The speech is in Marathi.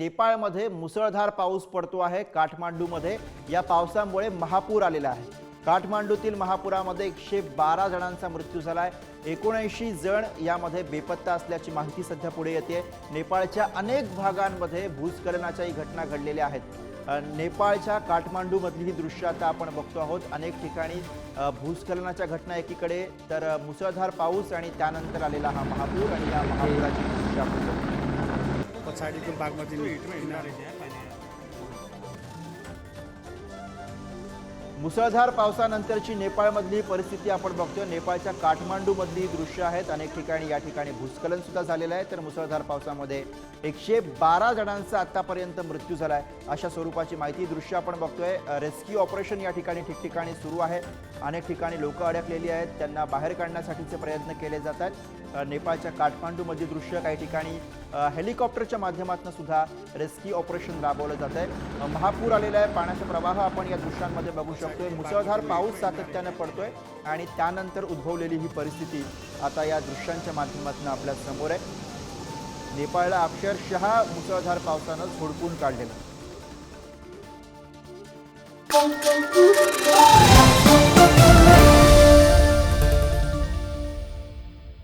नेपाळमध्ये मुसळधार पाऊस पडतो आहे. काठमांडूमध्ये या पावसामुळे महापूर आलेला आहे. काठमांडूतील महापुरामध्ये एकशे बारा जणांचा मृत्यू झाला आहे एकोणऐंशी जण यामध्ये बेपत्ता असल्याची माहिती सध्या पुढे येते. नेपाळच्या अनेक भागांमध्ये भूस्खलनाच्याही घटना घडलेल्या आहेत. नेपाळच्या काठमांडूमधली ही दृश्य आता आपण बघतो आहोत. अनेक ठिकाणी भूस्खलनाच्या घटना एकीकडे तर मुसळधार पाऊस आणि त्यानंतर आलेला हा महापूर आणि या महापुराची दृश्य आपण साइड बागमती मुसळधार पावसानंतरची नेपाळमधली परिस्थिती आपण बघतोय. नेपाळच्या काठमांडूमधली दृश्य आहेत. अनेक ठिकाणी या ठिकाणी भूस्खलन सुद्धा झालेलं आहे. तर मुसळधार पावसामध्ये एकशे बारा जणांचा आतापर्यंत मृत्यू झाला आहे अशा स्वरूपाची माहिती दृश्य आपण बघतोय. रेस्क्यू ऑपरेशन या ठिकाणी ठिकठिकाणी सुरू आहे. अनेक ठिकाणी लोकं अडकलेली आहेत. त्यांना बाहेर काढण्यासाठीचे प्रयत्न केले जात आहेत. नेपाळच्या काठमांडूमधली दृश्य काही ठिकाणी हेलिकॉप्टरच्या माध्यमातून सुद्धा रेस्क्यू ऑपरेशन राबवलं जात आहे. महापूर आलेला आहे. पाण्याचा प्रवाह आपण या दृश्यांमध्ये बघू शकतो. शकतोय. मुसळधार पाऊस सातत्यानं पडतोय आणि त्यानंतर उद्भवलेली ही परिस्थिती आता या दृश्यांच्या माध्यमातून आपल्यासमोर आहे. नेपाळला अक्षरशः मुसळधार पावसानं झोडपून काढलेलं